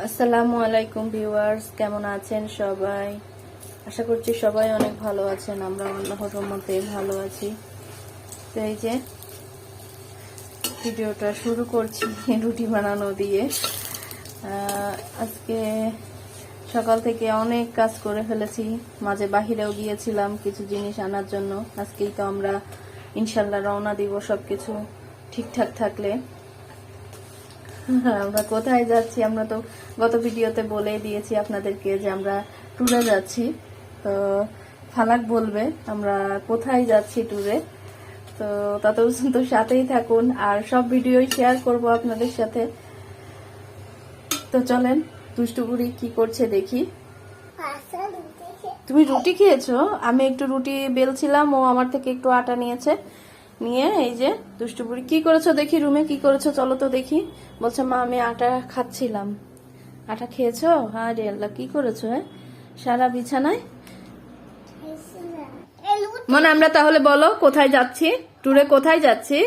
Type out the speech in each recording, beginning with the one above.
আসসালামু আলাইকুম ভিউয়ার্স, কেমন আছেন সবাই? আশা করছি সবাই অনেক ভালো আছেন, আমরা আল্লাহর রহমতে ভালো আছি। তো এই যে ভিডিওটা শুরু করছি রুটি বানানো দিয়ে। আজকে সকাল থেকে অনেক কাজ করে ফেলেছি, মাঝে বাহিরেও গিয়েছিলাম কিছু জিনিস আনার জন্য। আজকেই তো আমরা ইনশাল্লাহ রওনা দিব সবকিছু ঠিকঠাক থাকলে। আমরা কোথায় যাচ্ছি? আমরা তো গত ভিডিওতে বলেই দিয়েছি আপনাদেরকে যে আমরা ট্যুরে যাচ্ছি। তো ফালাক বলবে আমরা কোথায় যাচ্ছি ট্যুরে তো তত পর্যন্ত সাথেই থাকুন আর সব ভিডিওই শেয়ার করব আপনাদের সাথে। তো চলেন দুষ্টুপুরি কি করছে দেখি। তুমি রুটি খেয়েছো? আমি একটু রুটি বেলছিলাম ও আমার থেকে একটু আটা নিয়েছে। নিয়ে এই যে দুষ্টুপুরি কি করেছ দেখি রুমে কি করেছ? চলো তো দেখি। বলছে মা আমি আটা খাচ্ছিলাম। আটা খেয়েছো? হ্যাঁ রে আল্লাহ কি করেছ হ্যাঁ? সারা বিছানায়? মানে আমরা তাহলে বলো কোথায় যাচ্ছি? ট্যুরে কোথায় যাচ্ছি?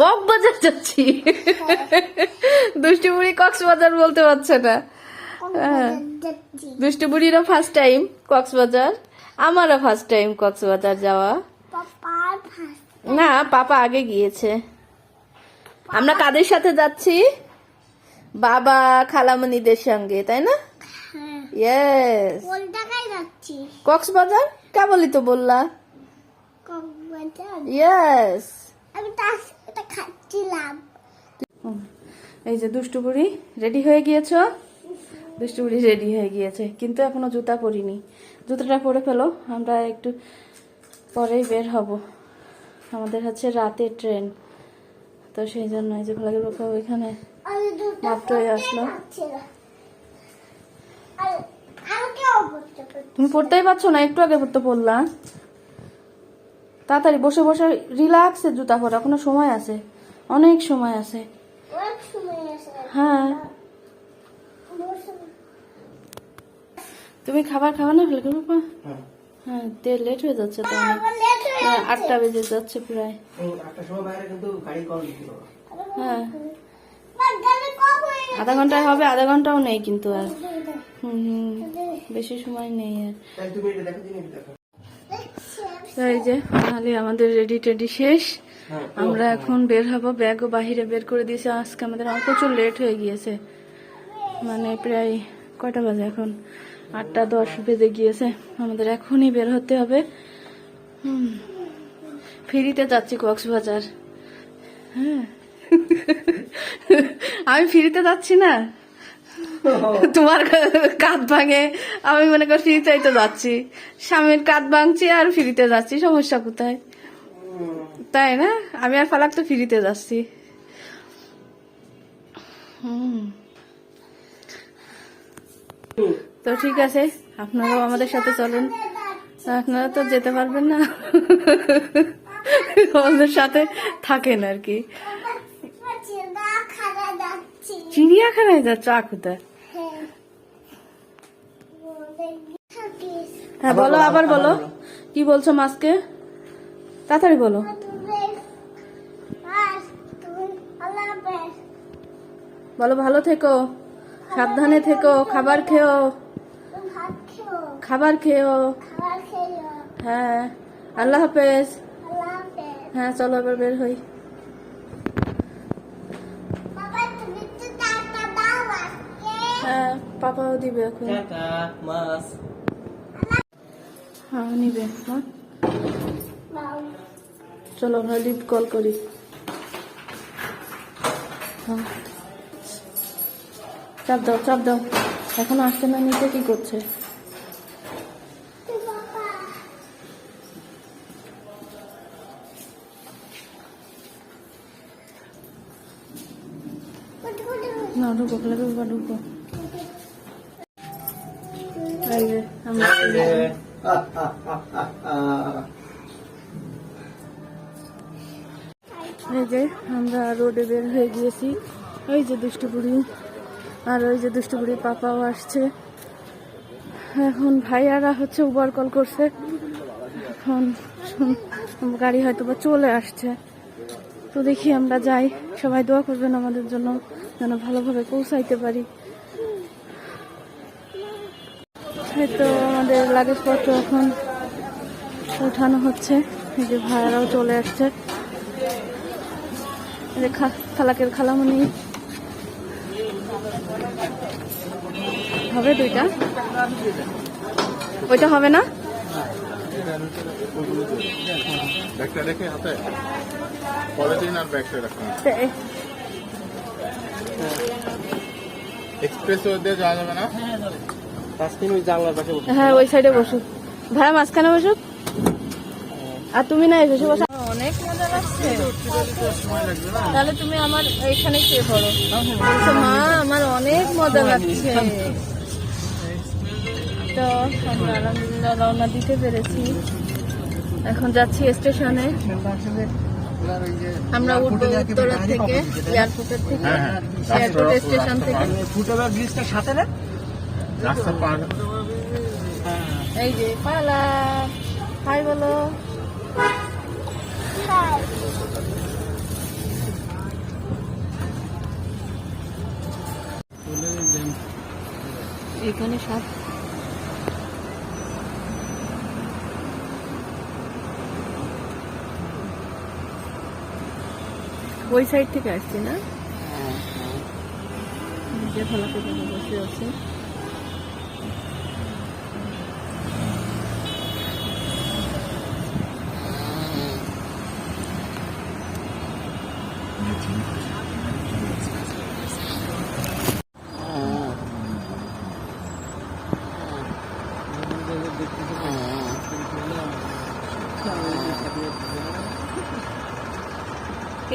কক্সবাজার যাচ্ছি। দুষ্টুপুরি কক্সবাজার বলতে পারছে না। হ্যাঁ। দুষ্টুপুরিরও ফার্স্ট টাইম কক্সবাজার আমারও ফার্স্ট টাইম কক্সবাজার যাওয়া। না পাপা আগে গিয়েছে। আমরা কাদের সাথে যাচ্ছি? বাবা খালামণিদের সঙ্গে তাই না? ইয়েস যাচ্ছি। কক্সবাজার? কেবলই তো বললা। ইয়েস আমি তার খাচ্ছিলাম। এই যে দুষ্টুপুরি রেডি হয়ে গিয়েছো? দুষ্টুপুরি রেডি হয়ে গিয়েছে কিন্তু এখনও জুতা পরিনি। জুতাটা পরে ফেলো আমরা একটু পরেই বের হব। আমাদের হচ্ছে রাতে ট্রেন। তো সেই জন্য এই যে ফলাগের বাবা ওইখানে মাত্রই আসলো। তুমি পড়তেই পারছ না একটু আগে পড়তে পড়লা। তাড়াতাড়ি বসে বসে রিল্যাক্সে জুতা পরা এখনও সময় আছে? অনেক সময় আছে। অনেক সময় আছে। হ্যাঁ। তুমি খাবার খাওয়া না ফেলে বাবা হ্যাঁ তেল লেট হয়ে যাচ্ছে তো অনেক। হয়ে হ্যাঁ, আটটা বেজে যাচ্ছে প্রায়। আটটার সময় বাইরে কিন্তু গাড়ি কম দিতে পারো হ্যাঁ হয়ে আধা ঘন্টায় হবে আধা ঘন্টাও নেই কিন্তু আর। হুম, হুম, বেশি সময় নেই আর। তো এই যে ফাইনালি আমাদের রেডি টেডি শেষ। হ্যাঁ আমরা এখন বের হব ব্যাগও বাহিরে বের করে দিয়েছে। আজকে আমাদের প্রচুর লেট হয়ে গিয়েছে। মানে প্রায় কয়টা বাজে এখন? আটটা দশ বেজে গিয়েছে। আমাদের এখনই বের হতে হবে। ফেরিতে যাচ্ছি কক্সবাজার। হ্যাঁ। আমি ফ্রিতে যাচ্ছি না। তোমার কাঁধ ভাঙে। আমি মনে করি ফ্রি চাইতে যাচ্ছি। স্বামীর কাঁধ ভাঙছি আর ফ্রিতে যাচ্ছি। সমস্যা কোথায়? তাই না? আমি আর ফালাক তো ফ্রিতে যাচ্ছি। হুম। তো ঠিক আছে আপনারাও আমাদের সাথে চলুন। আপনারা তো যেতে পারবেন না। আমাদের সাথে থাকেন আর কি। চিড়িয়াখানায় যাচ্ছ? আকুতা হ্যাঁ বলো আবার বলো। কি বলছো মাসকে তাড়াতাড়ি বলো। বলো ভালো থেকো। সাবধানে থেকো খাবার খেও। খাবার খেও হ্যাঁ আল্লাহ হাফেজ। হ্যাঁ চলো এবার বের হই। হ্যাঁ পাপাও দিবে এখন। হ্যাঁ নিবে হ্যাঁ চলো আমরা লিফট কল করি। হ্যাঁ। চাপ দাও চাপ দাও। এখন আসছে না নিচে কি করছে? ঢুকো ঢুকো। এই যে আমরা এই যে আমরা রোডে বের হয়ে গিয়েছি। ওই যে দুষ্টুপুরি আর ওই যে দুষ্টুপুরি পাপাও আসছে। এখন ভাইয়ারা হচ্ছে উবার কল করছে। এখন গাড়ি হয়তো বা চলে আসছে। তো দেখি আমরা যাই। সবাই দোয়া করবেন আমাদের জন্য, যেন ভালোভাবে পৌঁছাইতে পারি। এই তো আমাদের লাগেজপত্র এখন ওঠানো হচ্ছে। এই যে ভাড়ারাও চলে আসছে। খালাকের খালামণি হবে দুইটা? ওইটা হবে না? ব্যাগটা রেখে হাতে পলিথিন আর ব্যাগটা রাখুন। এক্সপ্রেস দিয়ে যাওয়া যাবে না? পাঁচ ওই জানলার পাশে বসে। হ্যাঁ ওই সাইডে বসুক ভাড়া মাঝখানে বসুক আর তুমি না এসে বসে। অনেক মজা লাগছে। তাহলে তুমি আমার এখানে শুয়ে পড়ো মা আমার অনেক মজা লাগছে। তো আমরা আলহামদুলিল্লাহ রওনা দিতে পেরেছি। এখন যাচ্ছি স্টেশনে। আমরা উঠবো উত্তরা থেকে এয়ারপোর্টের থেকে হ্যাঁ, হ্যাঁ। এয়ারপোর্ট স্টেশন থেকে। সাথে না। রাস্তা পার। এই যে পালা। হাই বলো। এখানে সাত ওই সাইড থেকে আসছি না? যে ফলাতে বসে আছে।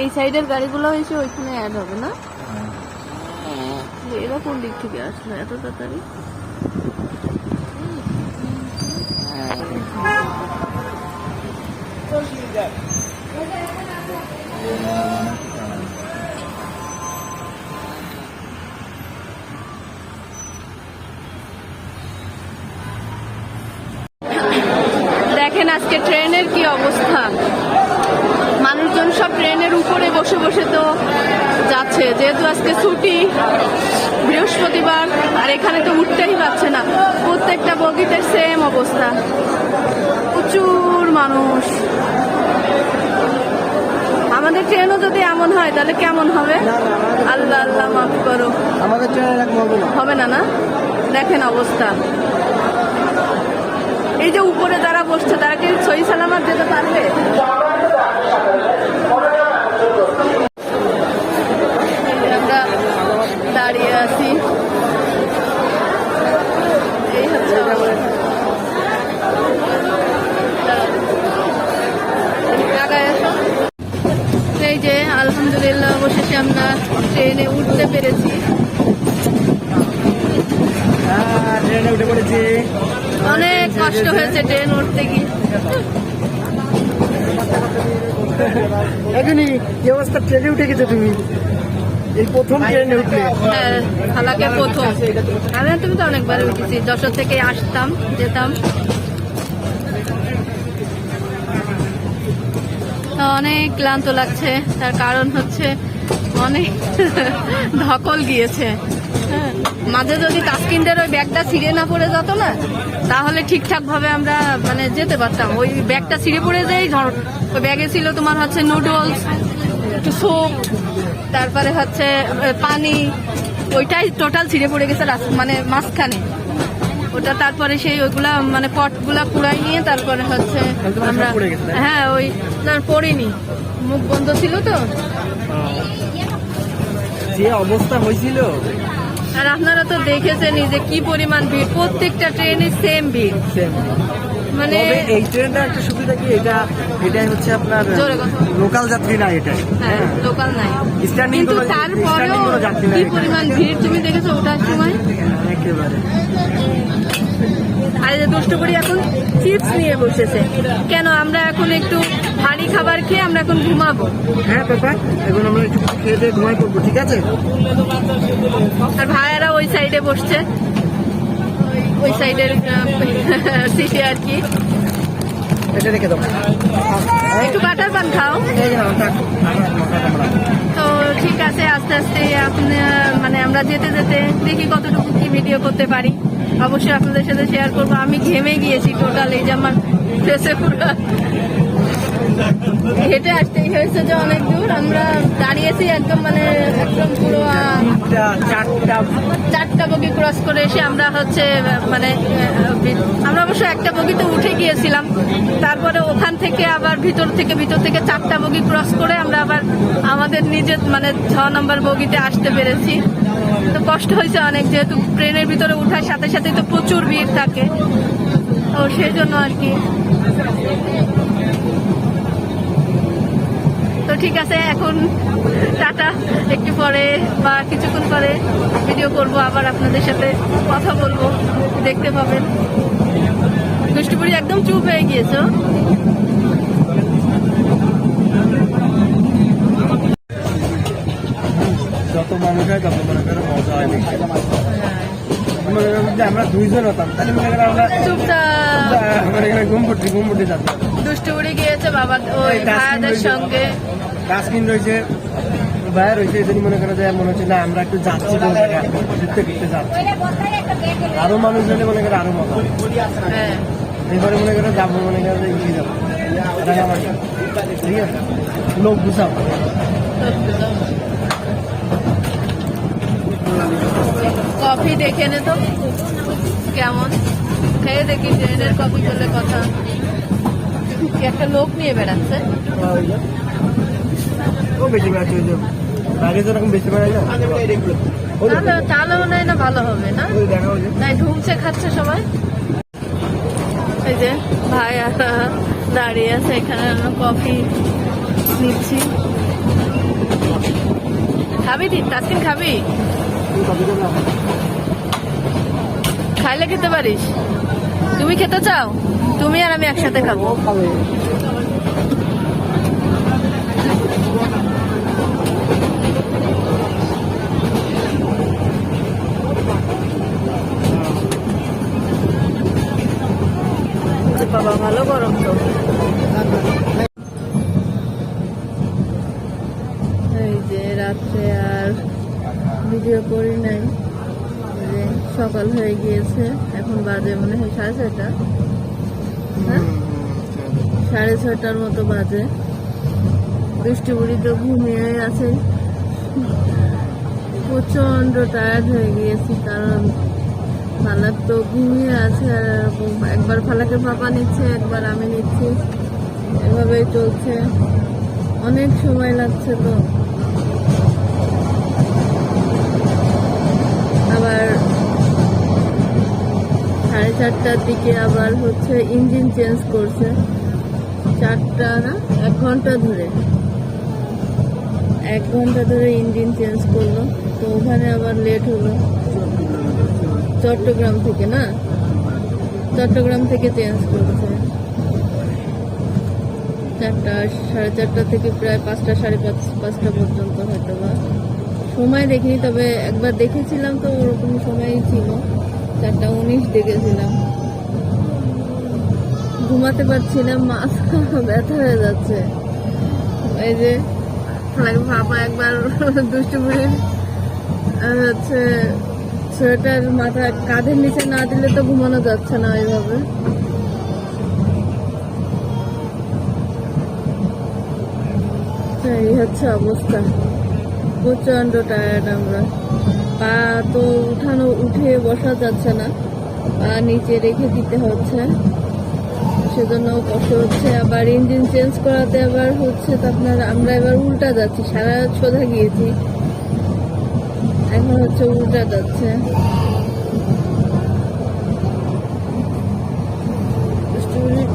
এই সাইডের গাড়িগুলো এসে ওইখানে অ্যাড হবে না? এরা কোন দিক থেকে আসলো? এত তাড়াতাড়ি? দেখেন আজকে ট্রেনের কি অবস্থা। সব ট্রেনের উপরে বসে বসে তো যাচ্ছে। যেহেতু আজকে ছুটি বৃহস্পতিবার আর এখানে তো উঠতেই পারছে না। প্রত্যেকটা বগিতে সেম অবস্থা। প্রচুর মানুষ। আমাদের ট্রেনও যদি এমন হয় তাহলে কেমন হবে? আল্লাহ আল্লাহ মাফ করো। আমাদের ট্রেনে হবে না। না না? দেখেন অবস্থা। এই যে উপরে যারা বসছে তারা কি সই সালামাত যেতে পারবে? দাঁড়িয়ে আছি। এই হচ্ছে। এই যে আলহামদুলিল্লাহ অবশেষে আমরা ট্রেনে উঠতে পেরেছি। হ্যাঁ অনেক কষ্ট হয়েছে ট্রেন উঠতে গিয়ে। এখনই কি ট্রেনে উঠে গেছো তুমি? এই প্রথম ট্রেনে উঠলে? হ্যাঁ খালাকে প্রথম। আমি তুমি তো অনেকবার উঠেছি। যশোর থেকে আসতাম, যেতাম। অনেক ক্লান্ত লাগছে। তার কারণ হচ্ছে অনেক ধকল গিয়েছে। হ্যাঁ, মাঝে যদি তাসকিনদের ওই ব্যাগটা ছিঁড়ে না পড়ে যেত না তাহলে ঠিকঠাক ভাবে আমরা মানে যেতে পারতাম। ওই ব্যাগটা ছিঁড়ে পড়ে যায় ধর ওই ব্যাগে ছিল তোমার হচ্ছে নুডলস একটু সোপ তারপরে হচ্ছে পানি ওইটাই টোটাল ছিঁড়ে পড়ে গেছে মানে মাঝখানে। ওটা তারপরে সেই ওইগুলা মানে পটগুলা কুড়াই নিয়ে তারপরে হচ্ছে আমরা? হ্যাঁ ওই পড়িনি। মুখ বন্ধ ছিল তো? যে অবস্থা হয়েছিল আর আপনারা তো দেখেছেনই যে কি পরিমাণ ভিড়। প্রত্যেকটা ট্রেনে সেম ভিড়। মানে এই ট্রেনটা একটা সুবিধা কি? এটা এটাই হচ্ছে আপনার লোকাল যাত্রী না এটা। হ্যাঁ লোকাল নাই। স্ট্যান্ডিং কিন্তু কোনো তারপরেও কি পরিমাণ ভিড় তুমি দেখেছ ওঠার সময়? একেবারে। আর যে দুষ্ট করি এখন চিপস নিয়ে বসেছে। কেন আমরা এখন একটু ভারী খাবার খেয়ে আমরা এখন ঘুমাবো? হ্যাঁ পাপা এখন আমরা একটু খেয়ে দিয়ে ঘুমাই পড়ব ঠিক আছে? আর ভাইয়ারা ওই সাইডে বসছে। ওই- সাইডের সিটে আর কি এটা রেখে দাও একটু বাটার পান খাও এই যে নাও, থাক। আমার মাথা কামড়া। তো ঠিক আছে আস্তে আস্তে আপনি মানে আমরা যেতে যেতে দেখি কতটুকু কি ভিডিও করতে পারি অবশ্যই আপনাদের সাথে শেয়ার করব আমি ঘেমে গিয়েছি টোটাল এই যে আমার ফেসে পুরো হেঁটে আসতেই হয়েছে যে অনেক দূর। আমরা দাঁড়িয়েছি একদম মানে একদম পুরো চারটা। চারটা বগি ক্রস করে এসে আমরা হচ্ছে মানে আমরা অবশ্য একটা বগিতে উঠে গিয়েছিলাম। তারপরে ওখান থেকে আবার ভিতর থেকে ভিতর থেকে চারটা বগি ক্রস করে আমরা আবার আমাদের নিজের মানে ছ নম্বর বগিতে আসতে পেরেছি। তো কষ্ট হয়েছে অনেক যেহেতু ট্রেনের ভিতরে উঠার সাথে সাথে তো প্রচুর ভিড় থাকে। তো সেই জন্য আর কি। ঠিক আছে এখন টাটা। একটু পরে বা কিছুক্ষণ পরে ভিডিও করব আবার আপনাদের সাথে কথা বলব দেখতে পাবেন। দুষ্টুপুরি একদম চুপ হয়ে গিয়েছো। যত মানুষ হয় তত মনে করে মজা হয় দেখতে মনে করেন যে আমরা দুইজন হতাম তাহলে মনে করেন আমরা চুপচাপ। মনে করেন ঘুম পড়ছি ঘুম পড়তে যাতাম দুষ্টুপুরি গিয়েছে বাবা ওই ভাইয়াদের সঙ্গে। ডাস্টবিন রয়েছে বাইরে রয়েছে এই জন্য মনে করে যে মনে হচ্ছে না আমরা একটু যাচ্ছি কোনো জায়গায় ঘুরতে ঘুরতে যাচ্ছি। আরও মানুষ হলে মনে করে আরও মজা হ্যাঁ এবারে মনে করে যাব মনে করে যে ইয়ে যাব। ঠিক আছে? লোক গুছাও। কফি দেখে নে তো। কেমন? খেয়ে দেখি ট্রেনের কফি বলে কথা। একটা লোক নিয়ে বেড়াচ্ছে। ও বেশি বেড়াচ্ছে ওই যে আগে যেরকম বেশি বেড়াই না? তাহলে তাহলে মনে হয় না ভালো হবে না? তাই ঢুকছে খাচ্ছে সবাই। এই যে ভাই দাঁড়িয়ে আছে এখানে আমরা কফি নিচ্ছি। খাবি দি তাসকিন খাবি? খাইলে খেতে পারিস? তুমি খেতে চাও? তুমি আর আমি একসাথে খাব। বাবা, ভালো গরম তো। এই যে রাত্রে আর ভিডিও করি নাই। সকাল হয়ে গিয়েছে, এখন বাজে মনে হয় সাড়ে ছয়টা। হ্যাঁ? সাড়ে ছয়টার মতো বাজে। বৃষ্টি বুড়ি তো ঘুমিয়ে আছে। প্রচণ্ড টায়ার্ড হয়ে গিয়েছি, কারণ ফালাক তো ঘুমিয়ে আছে একবার ফালাকে পাপা নিচ্ছে, একবার আমি নিচ্ছি। এভাবেই চলছে। অনেক সময় লাগছে তো। আবার সাড়ে চারটার দিকে আবার হচ্ছে ইঞ্জিন চেঞ্জ করছে। চারটা না, এক ঘণ্টা ধরে। এক ঘণ্টা ধরে ইঞ্জিন চেঞ্জ করল। তো ওখানে আবার লেট হলো। চট্টগ্রাম থেকে, না? চট্টগ্রাম থেকে চেঞ্জ করেছে। চারটা, সাড়ে চারটা থেকে প্রায় পাঁচটা, সাড়ে পাঁচ, পাঁচটা পর্যন্ত হয়তো বা সময় দেখিনি, তবে একবার দেখেছিলাম তো ওরকম সময়ই ছিল। চারটা উনিশ দেখেছিলাম। ঘুমাতে পারছিলাম মাথা ব্যথা হয়ে যাচ্ছে। এই যে বাবা একবার দুষ্টু বুড়ির আর হচ্ছে সোয়েটার মাথা কাঁধের নিচে না দিলে তো ঘুমানো যাচ্ছে না ওইভাবে তো এই হচ্ছে অবস্থা। প্রচণ্ড টায়ার্ড আমরা। পা তো উঠানো, উঠে বসা যাচ্ছে না। পা নিচে রেখে দিতে হচ্ছে। সেজন্য কষ্ট হচ্ছে। আবার ইঞ্জিন চেঞ্জ করাতে আবার হচ্ছে তো আপনার, আমরা এবার উল্টা যাচ্ছি। সারা সোজা গিয়েছি। এখন হচ্ছে উল্টা যাচ্ছে।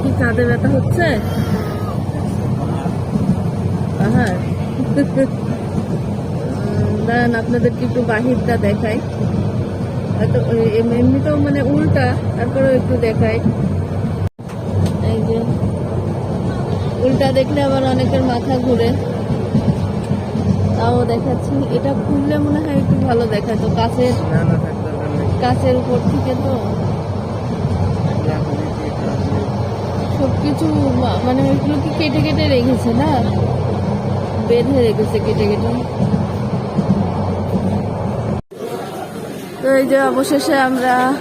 কি কাঁধে ব্যথা হচ্ছে? পাহাড়? দাঁড়ান, আপনাদেরকে একটু বাহিরটা দেখাই। হয়তো এমনিতেও মানে উল্টা, তারপরেও একটু দেখাই। এই যে, উল্টা দেখলে আবার অনেকের মাথা ঘুরে। তাও দেখাচ্ছি। এটা খুললে মনে হয় একটু ভালো দেখাতো কাছের কাছের উপর থেকে তো। সবকিছু মা- মানে ওইগুলো কি কেটে কেটে রেখেছে না? বেঁধে রেখেছে কেটে কেটে। তো এই যে অবশেষে আমরা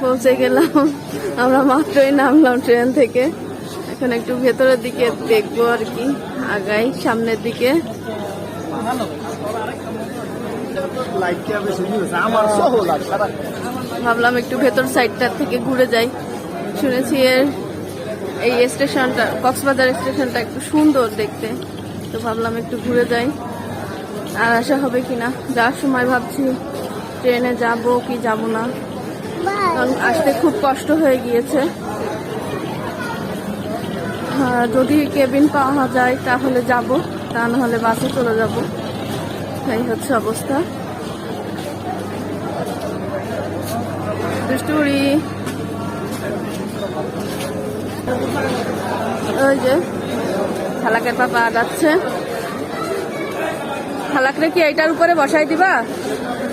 পৌঁছে গেলাম। আমরা মাত্রই নামলাম ট্রেন থেকে। এখন একটু ভেতরের দিকে দেখব আর কি আগাই সামনের দিকে। ভাবলাম একটু ভেতর সাইডটার থেকে ঘুরে যাই। শুনেছি এর এই স্টেশনটা কক্সবাজার স্টেশনটা একটু সুন্দর দেখতে। তো ভাবলাম একটু ঘুরে যাই। আর আসা হবে কিনা? যাওয়ার সময় ভাবছি ট্রেনে যাব কি যাব না। কারণ আসতে খুব কষ্ট হয়ে গিয়েছে। যদি কেবিন পাওয়া যায় তাহলে যাব তা নাহলে বাসে চলে যাব। এই হচ্ছে অবস্থা। দুষ্টুরি ওই যে খালাকের পাপা আগাচ্ছে খালাকরে কি এইটার উপরে বসাই দিবা?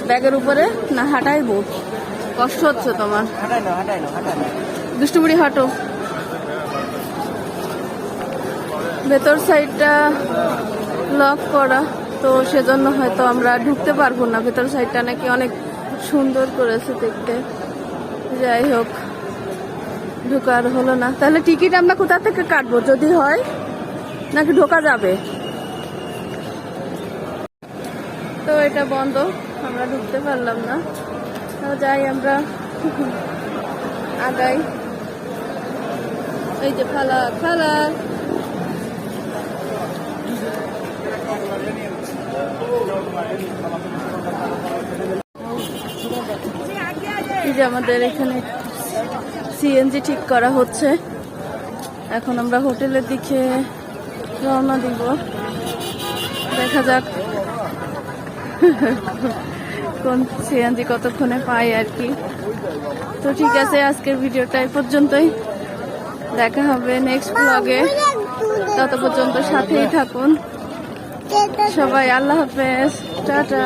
ব্যাগের উপরে? না হাঁটাইবো। কষ্ট হচ্ছে তোমার। দুষ্টুবুড়ি হাঁটো। ভেতর সাইডটা লক করা, তো সেজন্য হয়তো আমরা ঢুকতে পারব না। ভেতর সাইডটা নাকি অনেক সুন্দর করেছে দেখতে। যাই হোক, ঢোকার হলো না। তাহলে টিকিট আমরা কোথা থেকে কাটবো? যদি হয়, নাকি ঢোকা যাবে? তো এটা বন্ধ, আমরা ঢুকতে পারলাম না। যাই আমরা, আগাই। এই যে ফালা ফালা। যে আমাদের এখানে সিএনজি ঠিক করা হচ্ছে। এখন আমরা হোটেলের দিকে রওনা দিব। দেখা যাক কোন সিএনজি কতক্ষণে পাই আর কি। তো ঠিক আছে, আজকের ভিডিওটা এই পর্যন্তই। দেখা হবে নেক্সট ব্লগে তত পর্যন্ত সাথেই থাকুন। সবাই আল্লাহ হাফেজ। টাটা।